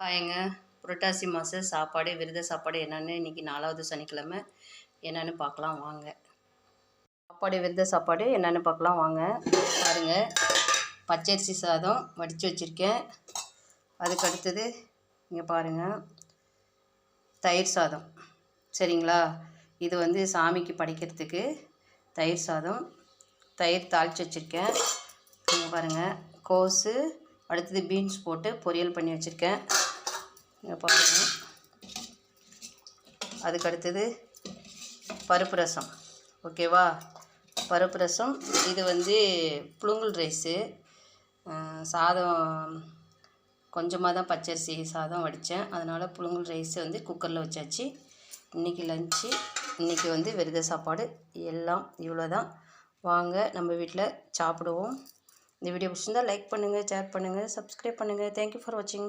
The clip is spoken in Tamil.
ஹாய்ங்க புரட்டாசி மாதம் சாப்பாடு விரத சாப்பாடு என்னென்னு இன்றைக்கி நாலாவது சனிக்கிழமை. என்னென்னு பார்க்கலாம் வாங்க. சாப்பாடு விரத சாப்பாடு என்னென்னு பார்க்கலாம் வாங்க. பாருங்கள் பச்சரிசி சாதம் வடித்து வச்சுருக்கேன். அதுக்கு அடுத்தது இங்கே பாருங்கள் தயிர் சாதம். சரிங்களா? இது வந்து சாமிக்கு படைக்கிறதுக்கு தயிர் சாதம். தயிர் தாளித்து வச்சுருக்கேன். இங்கே பாருங்கள் கோஸு அடுத்தது பீன்ஸ் போட்டு பொரியல் பண்ணி வச்சுருக்கேன். இங்கே பாருங்கள் அதுக்கு அடுத்தது பருப்பு ரசம். ஓகேவா பருப்பு ரசம் இது வந்து புழுங்கல் ரைஸு. சாதம் கொஞ்சமாக தான் பச்சரிசி சாதம் வடித்தேன் அதனால் புழுங்கல் ரைஸ் வந்து குக்கரில் வச்சாச்சு. இன்றைக்கி லஞ்சு இன்றைக்கி வந்து விரத சாப்பாடு. எல்லாம் இவ்வளோ தான் வாங்க நம்ம வீட்டில் சாப்பிடுவோம். இந்த வீடியோ பிடிச்சிருந்தால் லைக் பண்ணுங்கள் ஷேர் பண்ணுங்கள் சப்ஸ்கிரைப் பண்ணுங்கள் தேங்க்யூ ஃபார் வாட்சிங்